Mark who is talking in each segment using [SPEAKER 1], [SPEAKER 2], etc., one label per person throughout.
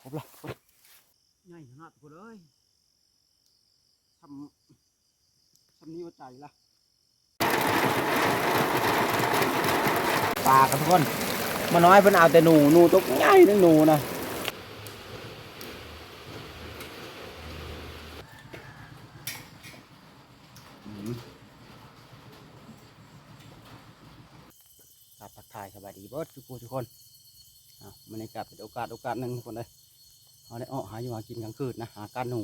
[SPEAKER 1] ครบละครบง่ายขนาดทุกคนเอ้ยทำทำนี้ว่าใจละปลาครับทุกคนมาน้อยเพิ่นเอาแต่หนูหนูตัวใหญ่นึงหนูนะอืมครับทักทายสบายดีเบิดทุกคนทุกคน อะมันในกลับเป็นโอกาสโอกาสหนึ่งคนเลยเอาได้ออหาอยู่หากินกลางคืนนะหาการหนู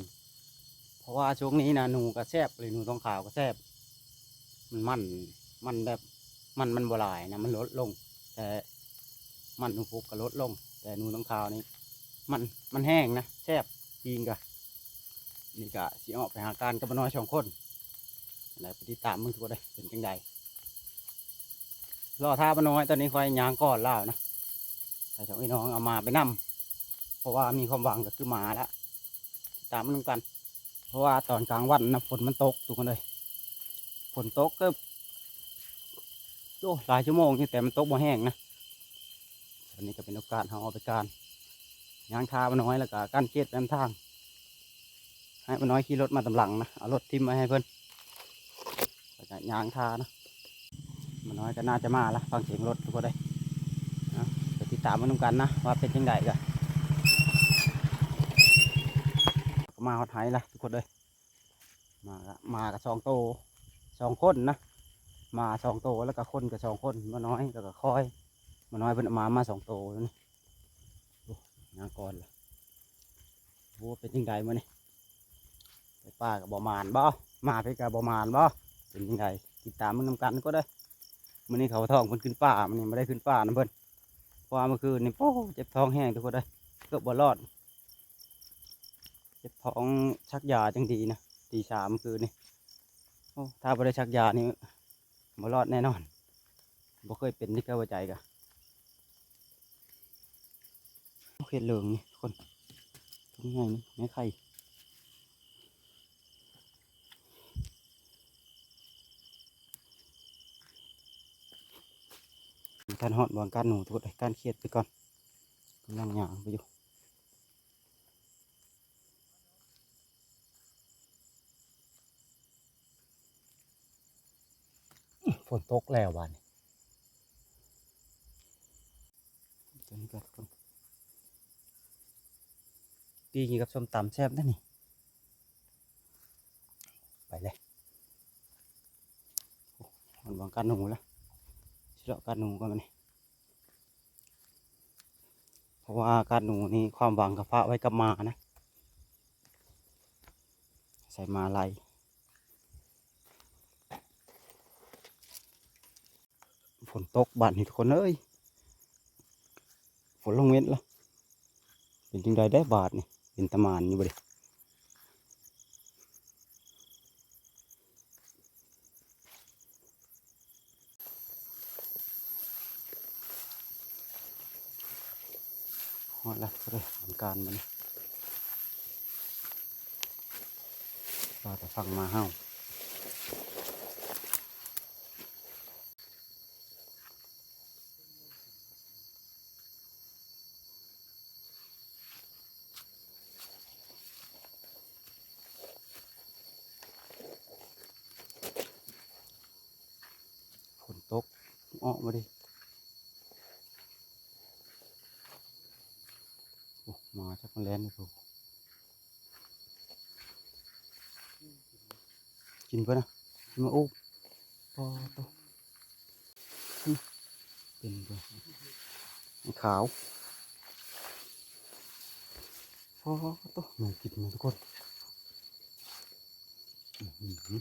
[SPEAKER 1] เพราะว่าช่วงนี้นะหนูก็แซบเลยหนูต้องขาวก็แซบมันมันมันแบบมันมันบหลายนะมันลดลง แต่มันหนูฟุกก็ลดลง แต่หนูต้องขาวนี่มันมันแห้งนะแซบจริงกะนี่กะสิออกไปหาการกับน้อยสองคนอะไรไปติดตามมึงทุกคนเลยเป็นจังใดรอท่าปน้อยตอนนี้คอยยางก่อนเล่านะ ใส่สองพี่น้องเอามาไปนำเพราะว่ามีความหวังก็คือมาแล้วตามมันนำกัน เพราะว่าตอนกลางวันนะฝนมันตกทุกคนเลยฝนตกก็โอ้หลายชั่วโมงนี่แต่มันตกบ่แห้งนะตอนนี้ก็เป็นโอกาสเราเอาไปการยางทามันน้อยแล้วก็กั้นเกล็ดแนทาง ให้มันน้อยขี่รถมาตำหลังนะเอารถทิมมาให้เพื่อนแล้วก็ยางทานะมันน้อยก็น่าจะมาละฟังเสียงรถทุกคนเลยไปติด ตามมันนำกันนะว่าเป็นยังไงกันมาฮอดไห้ละทุกคนเลยมาก็มากับสองโตสองคนนะมาสองโตแล้วก็คนกับสองคนมาน้อยแล้วก็คอยมาน้อยเป็นมามาสองโตแล้วนี่โอ้ยางก่อนละโอ้เป็นยังไงมานี่ไปป้ากับบอมานบ่มาไปกับบอมานบ่เป็นยังไงติดตามมันนำกันก็ได้มันนี่เขาทองมันขึ้นป่ามันนี่ไม่ได้ขึ้นป่านะเพิ่อน เพราะว่าเมื่อคืนนี่โอ้เจ็บท้องแห้งทุกคนเลยเกือบบรอด เจ็บท้องชักยาจังดีนะตีสามเมื่อคืนนี่โอ้ถ้าไม่ได้ชักยานี่บรอดแน่นอนบ่เคยเป็นที่เข้าใจกะเห็ดเหลืองนี่คนตรงไหนนี่แม่ไข่ การหอดบางการหนูทุกการเครียดไปก่อนกำลังหยางไปอยู่ฝนตกแล้ววันนี้ตัวนี้ก็คนปีกินกับส้มตำแซ่บได้นี่ ไปเลยมันวางการหนูแล้ว เฉาะการหนูกันมานี่เพราะว่าการหนูนี่ความหวังกับฟ้าไว้กับมานะ ใส่มาลายฝนตกบ้านนี่ทุกคนเอ้ยฝนลงเม็ดล้วเป็นจังไดได้บาทนี่เป็นตะมานอยู่บ่เดิ หอดแล้วก็เลยทำการมันปลาแต่ฟังมาเฮ้า ฝนตกออกมาดิโอ้มาชักมันแลนเลยครูกินปะนะกินมาโอ้ปอโตอืมเป็นปะขาวปอโตหนูกินมาทุกคนอื้อหือ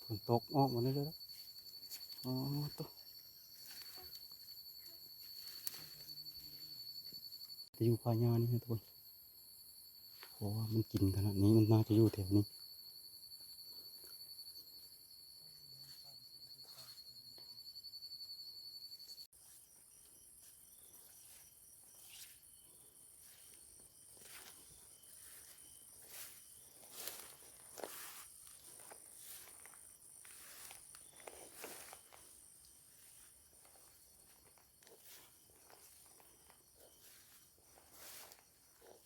[SPEAKER 1] ฝ นตกออกมาเลยแล้วอ๋อตัวจะอยู่พายานี่นะทุกคนเพราะมันกินขนาดนี้มันน่าจะอยู่แถวนี้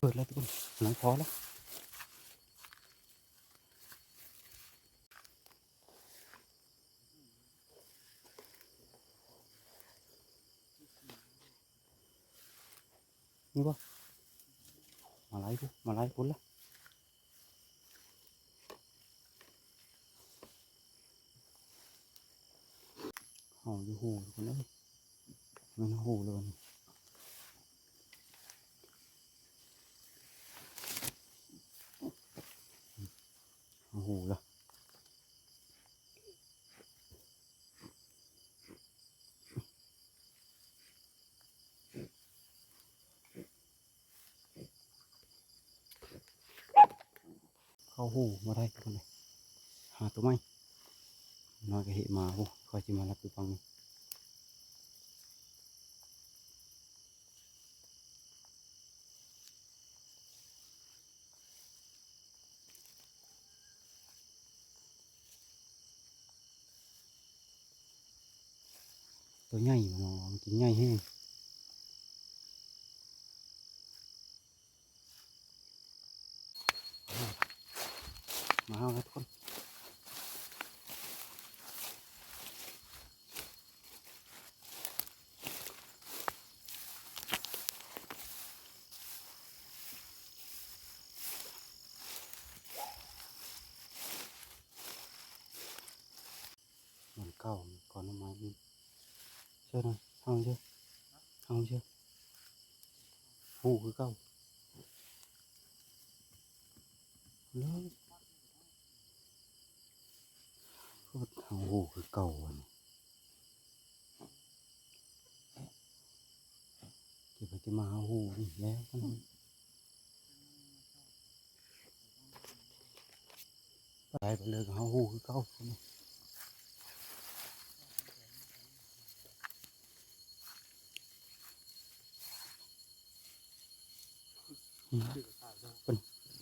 [SPEAKER 1] ปิดแล้วทุกคนหนังพอแล้ว นี่ปะมาไล่กูมาไล่กูละเอาอยู่หูกคนเลยมันหูเลยโอ้โหละเข้าหูมาได้ทุกคนเลยหาตัวไหมน้อยก็เหตุมาโอ้คอยจิมารับตัวฟังนี่ ตัวใหญ่เนาะกินใหญ่แห้งมาเอาแล้วทุกคนมันเก่าก่อนเอามานี่เชื่อหน่อยเอาเชื่อเอาเชื่อหูคือเก่าเลยโคตรเอาหูคือเก่าอันนี้ เก็บไปจะมาหูนี่แล้วนไปไปเลยกับเอาหูคือเก่าเป็น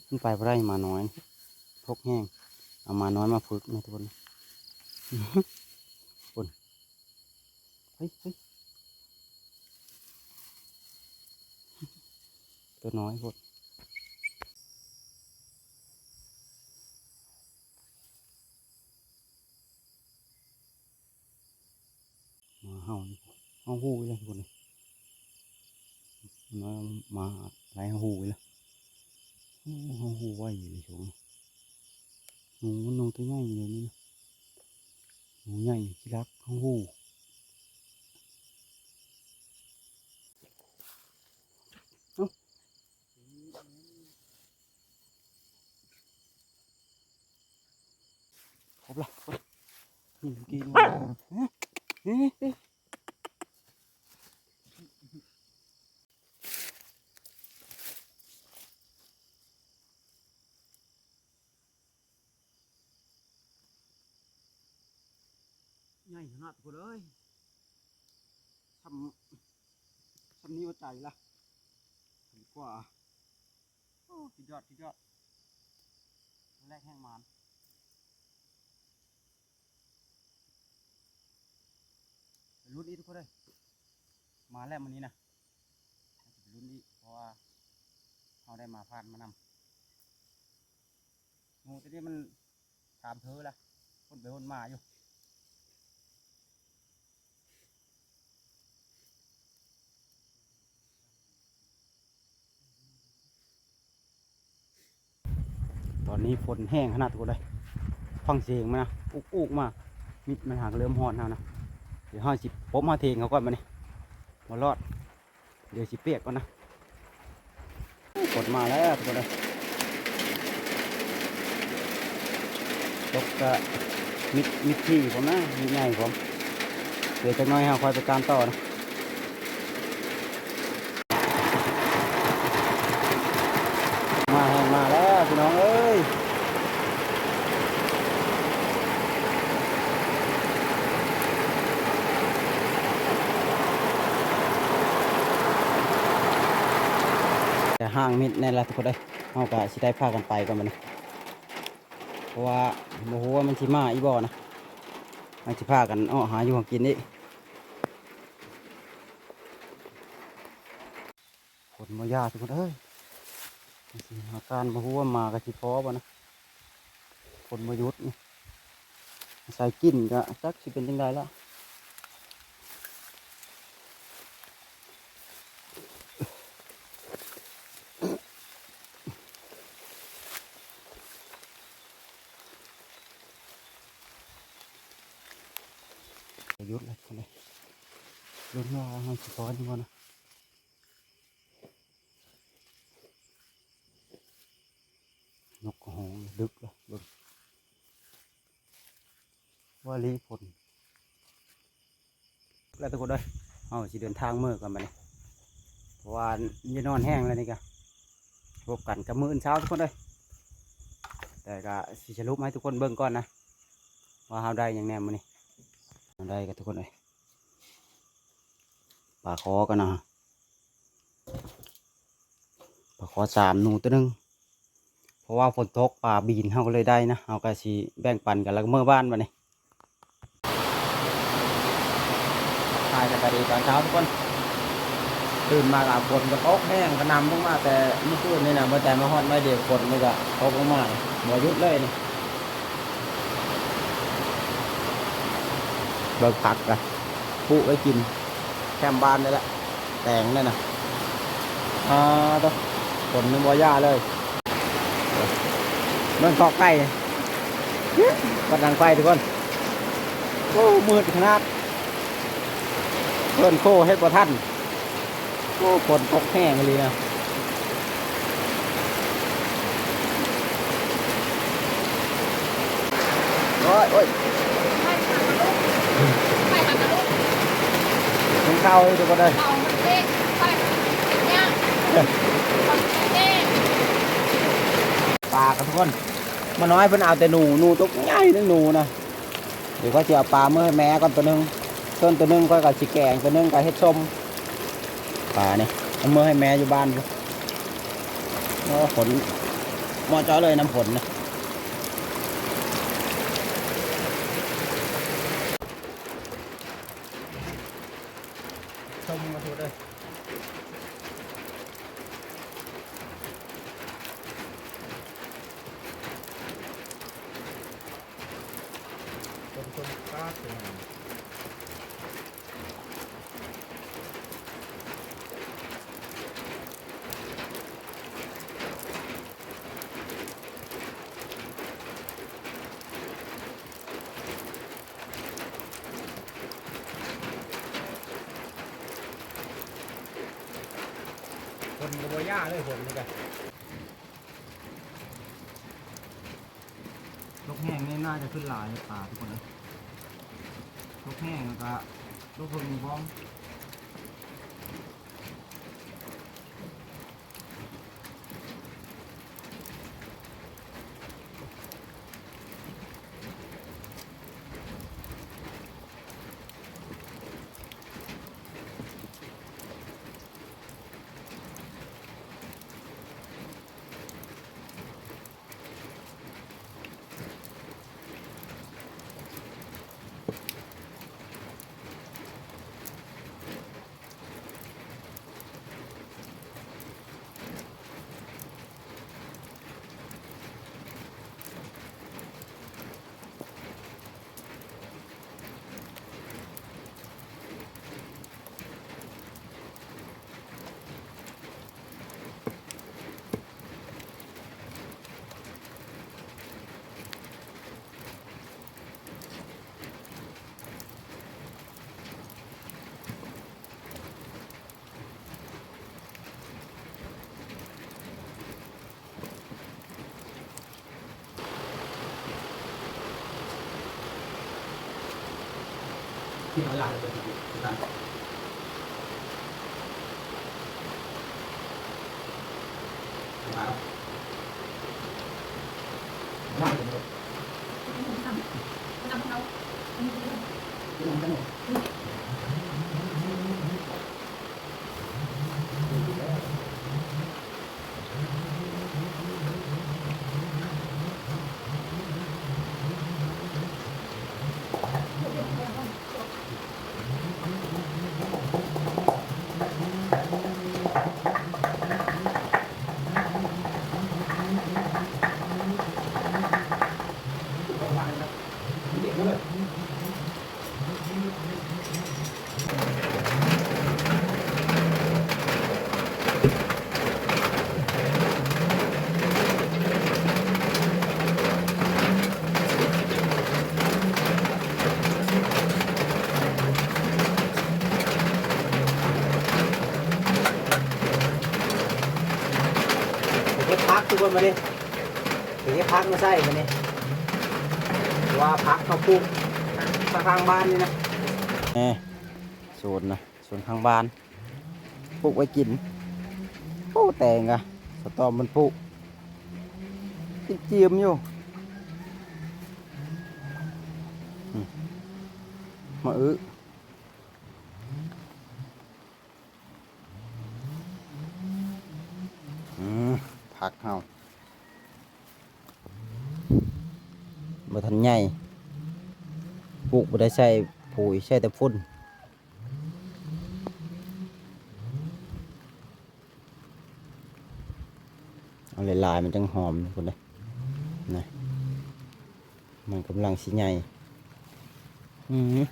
[SPEAKER 1] มันไปได้มาน้อยพกแห้งเอามาน้อยมาฝึกนะทุกคนคนเฮ้ยเฮ้ย ตัวน้อยพดมาเห่านี่เห่าหูเลยทุกคนเลยมามาไล่เห่าหูเลยโอ้โหหูไวอยู่ในช่วงหนูมันหนูตัวใหญ่เลยนี่นะหนูใหญ่ที่รักเขาหู ครบละครบนี่เมื่อกี้นี่เอ๊ะเอ๊ะใหญ่ขนาดกูเลยทำทำนี้ว่าใจละดีกว่าโอ้สุดยอดสุดยอดแรกแห้งมาน รุ่นนี้ทุกคนเลยมาแล้วมันนี้นะรุ่นนี้เพราะว่าเราได้มาพานมานำงูตัวนี้มันถามเธอละคนไปคนมาอยู่ตอนนี้ฝนแห้งขนาดตัวเลย ฟังเสียงมันนะอุกอุกมามิดมันหางเริ่มหอนแล้วนะ ดี๋ยวห้าสิบผมมาเทงเขาก่อนมานี่มารอด เดี๋ยวสิเปียกก่อนนะกดมาแล้วตัวเลยตกกะมิดมิดที่ผมนะมิดใหญ่ผมเดี๋ยวจะน้อยหาคอยไปการต่อนะ มาแห้งมาแล้วพี่น้องเอ้ย แต่ ห้างมิดแน่ละทุกคนเลยเอากะสิได้พากันไปกันมันเพราะว่าโมโหว่ามันสิมาอีบ่อนะมันสิพากันอ้อหาอยู่ของกินนี่ฝนมายาทุกคนเอ้ยอาการบ่ฮู้ว่ามากับสิพอบ่นะฝนบ่หยุดนี่ใส่กินก็จักสิเป็นจังไดล่ะบ่หยุดเลยคนเลย ลุ้นว่าเฮาสิพอจังบ่นะนกหงดึกเลยเบิ่งว่าลีผลแล้วทุกคนเลยเอาสิเดินทางเมื่อกันมาเนี่ยเพราะว่าจะนอนแห้งแล้วนี่กะพบกันกับมืออื่นเช้าทุกคนเลยแต่ก็สิสรุปมให้ทุกคนเบิ่งก่อนนะว่าเฮาได้อย่างแน่มื้อนี้เฮาได้กับทุกคนเลย ปลาคอกันนะปลาคอสามหนูตัวหนึงเพราะว่าฝนตกป่าบีนเฮาก็เลยได้นะเฮาก็สิแบ่งปันกันแล้วเมื่อบ้านมาเนี่ยทายกันไปดีตอนเช้าทุกคนตื่นมากับฝนก็ตกแห้งก็นำลงมาแต่เมื่อคืนนี่นะเมื่อแต่มาฮอดไม่เดียวฝนนี่ก็ตกลงมาบ่ยุดเลยนี่เบิกผักกันปุไว้กิน แคมบ้านนี่แหละแต่งนี่นะอ่าตัวฝนนี่บ่ย่าเลยมันตอกไก่กัดดังไฟทุกคนโอ้มืดขนาดเพื่อนโคเฮ็ดบ่ทันโอ้ฝนตกแห้งเลยนะโอ้ยโอ้ย
[SPEAKER 2] ไปหาลูก
[SPEAKER 1] ถึง เข้าเลยทุกคนเลย
[SPEAKER 2] เรามันเด็กไปเนี่ยคนเด็ก
[SPEAKER 1] ปลากันทุกคนมาน้อยเพิ่นเอาแต่หนูหนูตัวใหญ่นึงหนูนะเดี๋ยวก็จะเอาปลาเมื่อให้แม่ก่อนตัวหนึงต้นตัวหนึงก็กับสิแกงตัวหนึงก็เฮ็ดส้มปลาเนี่เอาเมื่อให้แม่อยู่บ้านพุ่นโอ้ฝนมอจ้อเลยน้ำฝนนะ ส้มมาทุกเลยต้นต้นกาสวยงาม คนกบย่าเลยคนนี่กันลูกแห้งนี่น่าจะขึ้นหลายป่าทุกคนเลยลูกแห้งแล้วก็ลูกคนมีบ้อง ที่เขาหลางบ้านนี่นะนี่สวนนะสวนข้างบ้านปลูกไว้กินโอ้แตงอะสตอมมันปลูกติดเจียมอยู่มาอื้อมผักเฮาบ่ทันใหญ่ปลูกบ่ ได้ใช้ปุ๋ยใช้แต่ฝุ่นเอาหลายๆมันจังหอมคนเลยนะมันกำลังสิใหญ่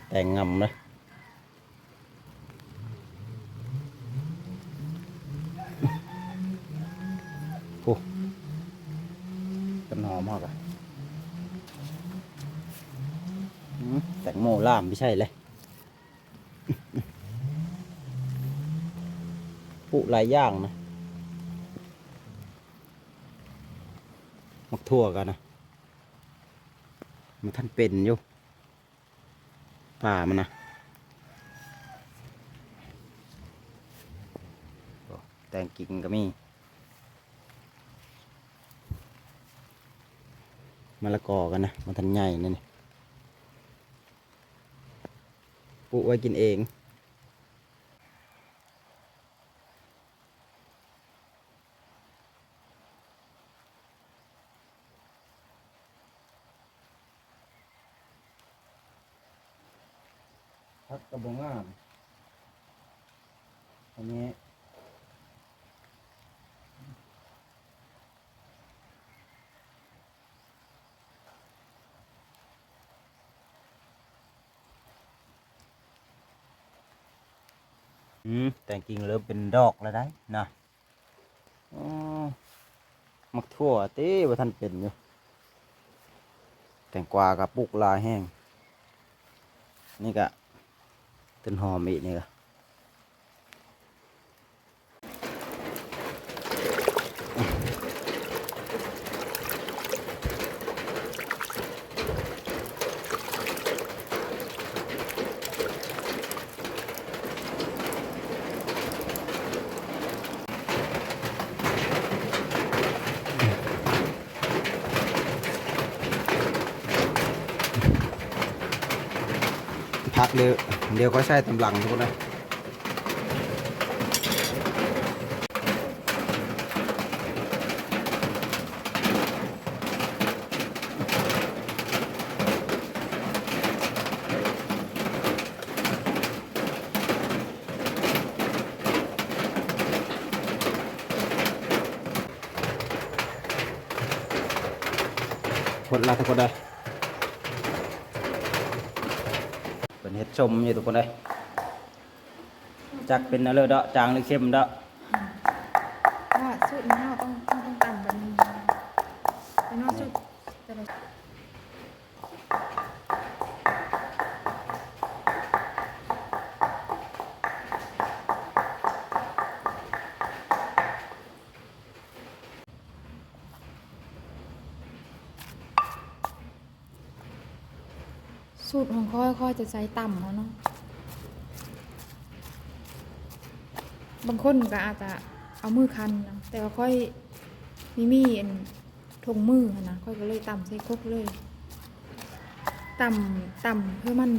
[SPEAKER 1] แต่งงำเลยโอ้ต้นหอมมากอะอืมแตงโม ล่ามไม่ใช่เลยปลูกหลายอย่างนะมักทั่วกันนะมันท่านเป็นอยู่ป่ามันนะแตงกิ่งก็มีมะละกอกันนะมันทันใหญ่นั่นนี่ ปลูไว้กินเอง พักกระบองงามอันนี้ อืมแต่งกิงเริ่มเป็นดอกแล้วได้นะอ๋อมักทั่วเต้ว่าท่านเป็นอยู่แตงกวากับปุกลายแห้งนี่ก็ต้นหอมอีกนี่กเดี๋ยวเดี๋ยวก็ใช้ตำลังทุกคนเลยคนละทุกคนเลยเป็นเห็ด ชมอยู่ทุกคนเลยจักเป็นอะไรเดาะจางหรือเข้มเดาะา
[SPEAKER 2] สูตรนี้เราต้องต้องต้องตำแบบนี้เป็นว่าสูตรแต่ละ สูตรของค่อยค่อย จะใช้ต่ำเขาเนาะ บางคนก็อาจจะเอามือคันนะแต่ว่าค่อยมีมีอันทงมือนะค่อยก็เลยต่ำใส่ครกเลยต่ำต่ำเพื่อมัน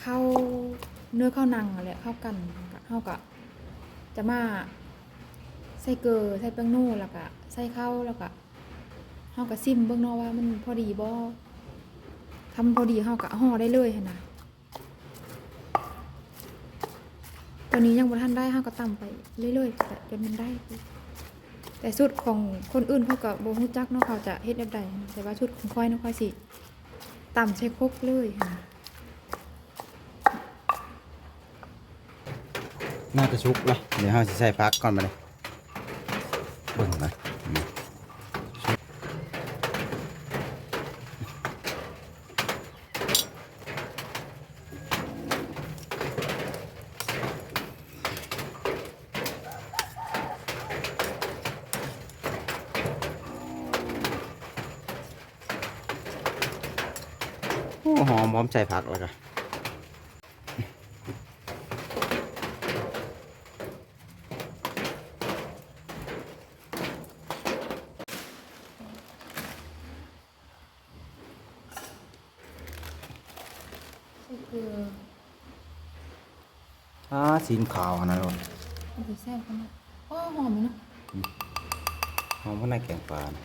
[SPEAKER 2] เข้าเนื้อเข้านังอะไรเข้ากันเข้ากับจะมาใส่เกลือใส่แป้งโน่แล้วก็ใส่ข้าวแล้วก็เฮาก็ซิมเบิ่งเนาะว่ามันพอดีบ่ ทำพอดีเฮาก็ห่อได้เลยนะตอนนี้ยังบ่ทันได้ห้าก็ตำไปเรื่อยๆแต่จนมันได้ แต่สุดของคนอื่นเขาก็บ่ฮู้จักเนาะเขาจะเฮ็ดแบบใดแต่ว่าชุดของค่อยเนาะค่อยสิตำใช้ครกเลยค่ะ
[SPEAKER 1] น่าจะชุกเลยเดี๋ยวเราจะใส่พักก่อนมาเลยเบิ่งไปโอ้ หอมพร้อมใส่ผักแล้วก็
[SPEAKER 2] ก็คือ
[SPEAKER 1] อ่าสีขาวอันนะลูก
[SPEAKER 2] มันจะแซ่บขนาดโอ้หอมไหมเนาะ
[SPEAKER 1] หอมข้างในแกงปลานะ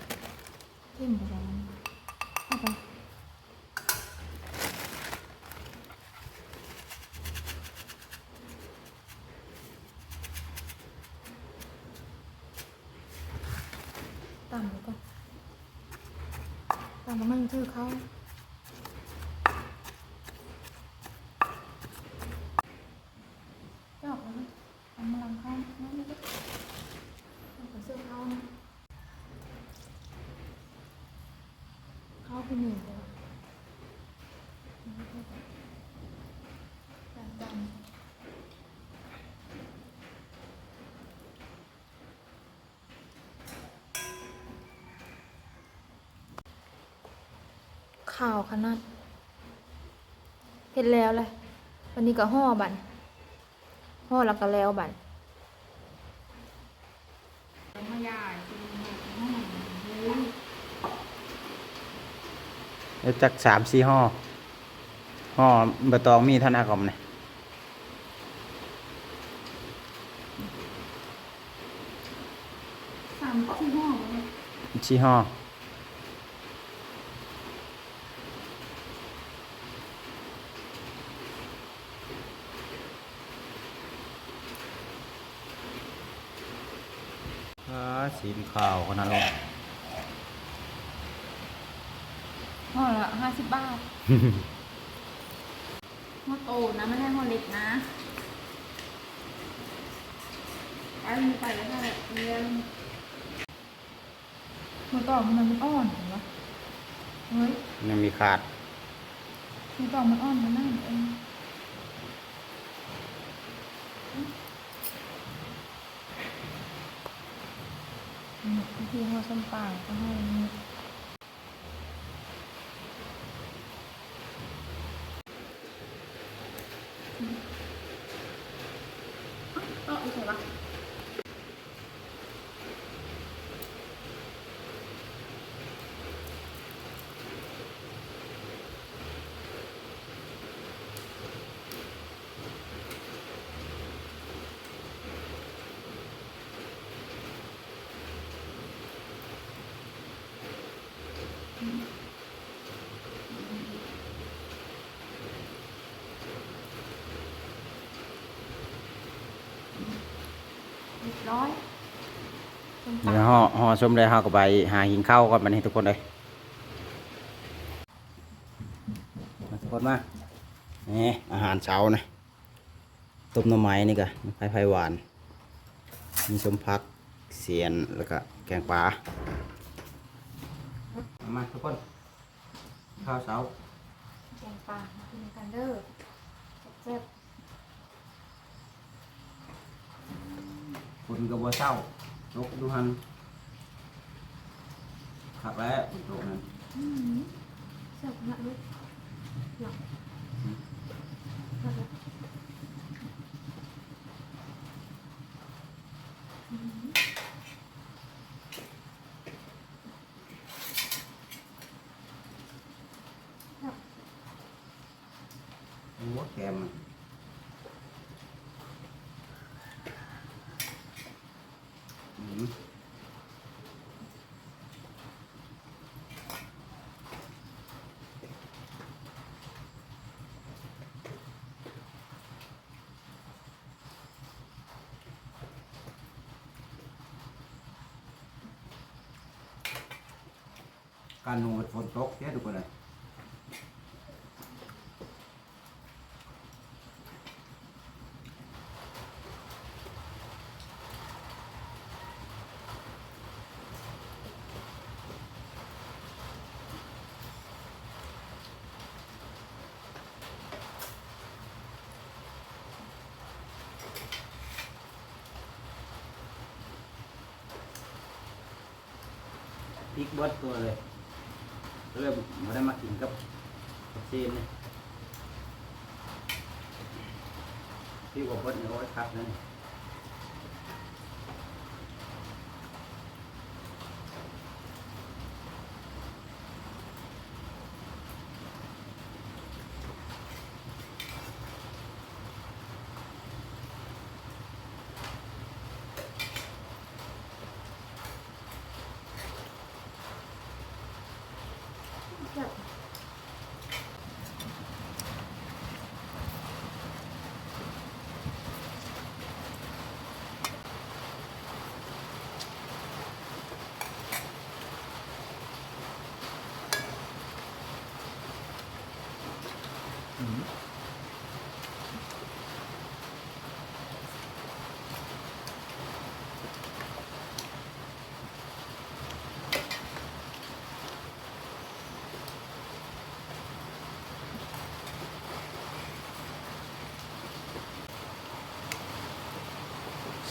[SPEAKER 2] เข้มกว่ามันเอาไป ตำแล้วก่อนตำแล้วมันถือเขาจอกแล้วนะทำมาลังเข้านั่นนี่เอาไปเสื้อเข้านะ เข้าไปหนึ่งเลยจานจานข่าวขนาดเห็นแล้วเลยวันนี้ก็ห่อบันห่อแล้วก็แล้วบันมายายเป็นห่อเลย
[SPEAKER 1] แล้วจักสามสี่ห่อห่อบะตองมีเท่าหน้ากล่อมเนี่ย
[SPEAKER 2] สามที่ห้อเลย
[SPEAKER 1] สี่ห่อ อ่าสีขาวขนาดลูก
[SPEAKER 2] ห่อละห้าสิบบาทห่อโตนะไม่ใช่ห่อเล็กนะไปมีไปแล้วค่ะเรียนมือต่อมันมันอ่อนเห็นปะเฮ้ย
[SPEAKER 1] ยังมีขาด
[SPEAKER 2] มือต่อมันอ่อนมันนั่นเองอืมบาง ที่ห่อส้มป่าก็ให้นี่ต่ออีกไหนวะ เรียบร้อยส้ม
[SPEAKER 1] เดี๋ยว
[SPEAKER 2] ตำ
[SPEAKER 1] ห่อห่อชมเลยห่อกับไปหาหิงข้าวก่อนมาให้ทุกคนเลยมาทุกคนมานี่อาหารเช้านะต้มหน้ำไม้นี่กะไผ่ไผ่หวาน มีชมพักเสียนแล้วก็แกงปลาเอามาทุกคนข้าวเช้า
[SPEAKER 2] แกงปลามากินกันเด้อแซ่บ
[SPEAKER 1] คนกับบัวเช้าลกดูหันขับแล้วตกนั้น
[SPEAKER 2] ๆอืมแซ่บขนาดเลยหลับหลับ
[SPEAKER 1] การนูฝนตกเสียดูกันเลยพริกเบิดตัวเลย เริ่มมาได้มากินกับกับเซนเนี่ยพี่บอกเบิดเนี่ยโอ้ยครับนั่น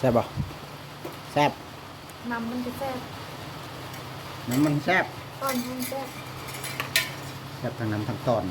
[SPEAKER 1] ซ่บบ่แซ่บ
[SPEAKER 2] น้ำมันจะแซ่บ
[SPEAKER 1] น้ำมันแซ่บ
[SPEAKER 2] ตอนมันแซ่บ
[SPEAKER 1] แซ่บทั้งน้ำทั้งตอน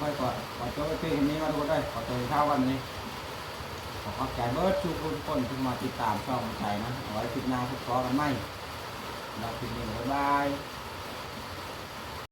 [SPEAKER 1] ค่อยก่อนขอจบไปคืนนี้มาดูได้ขอตัวเช้าวันนี้ ขอขอบใจเบิร์ดทุกคนคนที่มาติดตามช่องใจนะเอาไว้คลิปหน้าพบกันไหมเราคลิปนี้บ๊ายบาย